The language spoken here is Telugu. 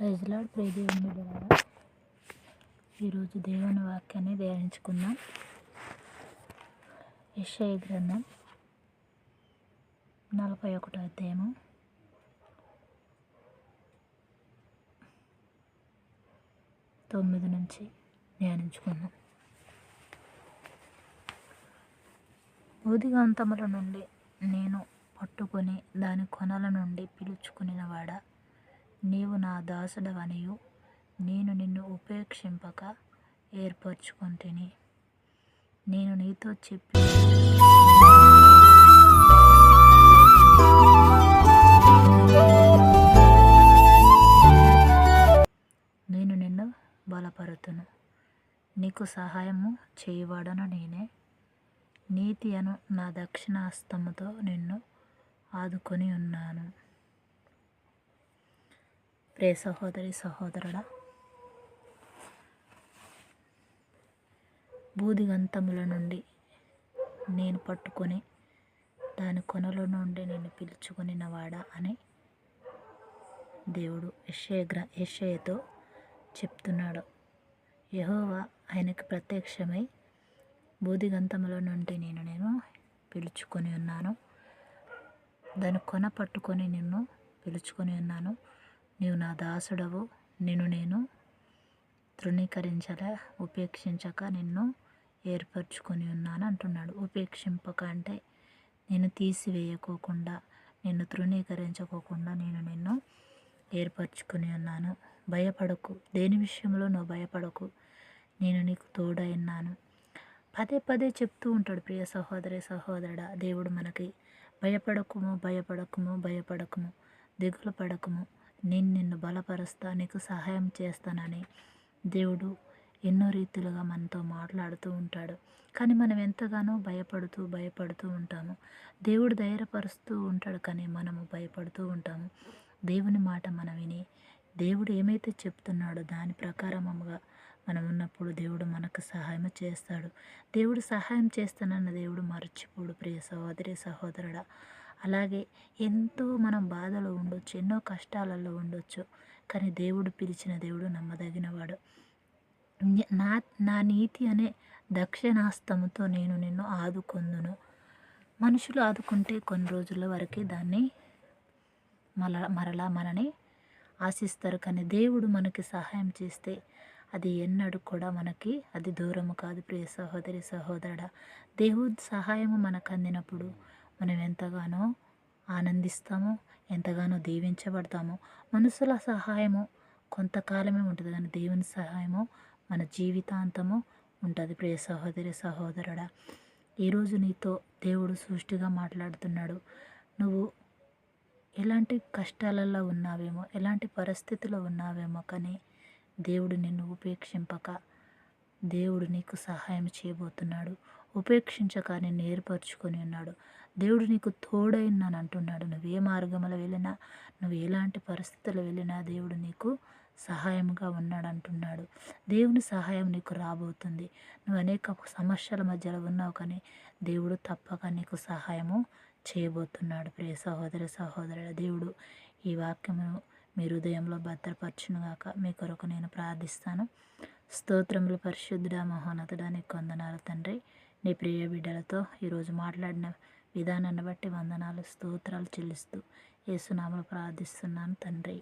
ప్రైజ్లాడ్ ప్రియ దేవుని ఈరోజు దేవుని వాక్యాన్ని ధ్యానించుకుందాం. యెషయా గ్రంథం నలభై ఒకటో అధ్యాయము. తొమ్మిది నుంచి ధ్యానించుకుందాం. బూదిగంతముల నుండి నేను పట్టుకొని దాని కొనల నుండి పిలుచుకునినవాడా నీవు నా దాసుడవనియు. నేను నిన్ను ఉపేక్షింపక ఏర్పరచుకొంటిని. నేను నీతో చెప్పి నేను నిన్ను బలపరుతును. నీకు సహాయము చేయవాడను నేనే. నీతి అను నా దక్షిణాస్తముతో నిన్ను ఆదుకొని ఉన్నాను ప్రే సహోదరి సహోదరుడా. బూదిగంతముల నుండి నేను పట్టుకొని దాని కొనల నుండి నేను పిలుచుకునినవాడా అని దేవుడు యెషయ యశయతో చెప్తున్నాడు. యహోవా ఆయనకు ప్రత్యక్షమై బూదిగంతముల నుండి నేను నేను పిలుచుకొని ఉన్నాను. దాని కొన పట్టుకొని నిన్ను పిలుచుకొని ఉన్నాను. నీవు నా దాసుడవు. నిన్ను నేను తృణీకరించలే ఉపేక్షించక నిన్ను ఏర్పరచుకొని ఉన్నాను అంటున్నాడు. ఉపేక్షింపక అంటే నేను తీసివేయకోకుండా నిన్ను తృణీకరించకోకుండా నేను నిన్ను ఏర్పరచుకొని ఉన్నాను. భయపడకు. దేని విషయంలో నువ్వు భయపడకు? నేను నీకు తోడైనాను పదే పదే చెప్తూ ఉంటాడు ప్రియ సహోదరి సహోదరుడా. దేవుడు మనకి భయపడకుము భయపడకుము భయపడకుము దిగులు పడకుము. నేను నిన్ను బలపరుస్తా నీకు సహాయం చేస్తానని దేవుడు ఎన్నో రీతిలుగా మనతో మాట్లాడుతూ ఉంటాడు. కానీ మనం ఎంతగానో భయపడుతూ భయపడుతూ ఉంటాము. దేవుడు ధైర్యపరుస్తూ ఉంటాడు కానీ మనము భయపడుతూ ఉంటాము. దేవుని మాట మనం విని దేవుడు ఏమైతే చెప్తున్నాడో దాని ప్రకారముగా మనం ఉన్నప్పుడు దేవుడు మనకు సహాయం చేస్తాడు. దేవుడు సహాయం చేస్తానన్న దేవుడు మర్చిపోడు ప్రియ సహోదరి సహోదరుడా. అలాగే ఎంతో మనం బాధలో ఉండొచ్చు ఎన్నో కష్టాలలో ఉండొచ్చు. కానీ దేవుడు పిలిచిన దేవుడు నమ్మదగినవాడు. నా నా నీతి అనే దక్షిణాస్తముతో నేను నిన్ను ఆదుకొందును. మనుషులు ఆదుకుంటే కొన్ని రోజుల వరకే దాన్ని మల మరలా మనని ఆశిస్తారు. కానీ దేవుడు మనకి సహాయం చేస్తే అది ఎన్నడూ కూడా మనకి అది దూరము కాదు. ప్రియ సహోదరి సహోదరుడ దేవుడి సహాయము మనకు అందినప్పుడు మనం ఎంతగానో ఆనందిస్తాము ఎంతగానో దీవించబడతాము మనుషుల సహాయము కొంతకాలమే ఉంటుంది కానీ దేవుని సహాయము మన జీవితాంతము ఉంటుంది. ప్రియ సహోదరి సహోదరుడా ఈరోజు నీతో దేవుడు సృష్టిగా మాట్లాడుతున్నాడు. నువ్వు ఎలాంటి కష్టాలలో ఉన్నావేమో ఎలాంటి పరిస్థితిలో ఉన్నావేమో కానీ దేవుడు నిన్ను ఉపేక్షింపక దేవుడు నీకు సహాయం చేయబోతున్నాడు. ఉపేక్షించక నేను ఏర్పరచుకొని ఉన్నాడు. దేవుడు నీకు తోడైనాను అంటున్నాడు. నువ్వు ఏ మార్గంలో వెళ్ళినా నువ్వు ఎలాంటి పరిస్థితులు వెళ్ళినా దేవుడు నీకు సహాయంగా ఉన్నాడు అంటున్నాడు. దేవుని సహాయం నీకు రాబోతుంది. నువ్వు అనేక సమస్యల మధ్యలో ఉన్నావు కానీ దేవుడు తప్పక నీకు సహాయము చేయబోతున్నాడు. ప్రియ సహోదరి సహోదరుడు దేవుడు ఈ వాక్యమును మీ హృదయంలో భద్రపరచునుగాక. మీ కొరకు నేను ప్రార్థిస్తాను. స్తోత్రములు పరిశుద్ధుడ మహోన్నతుడ నీకు వందనాలు తండ్రి. నీ ప్రియ బిడ్డలతో ఈరోజు మాట్లాడిన విధానాన్ని బట్టి వందనాలు స్తోత్రాలు చెల్లిస్తూ ఏసునామలు ప్రార్థిస్తున్నాను తండ్రి.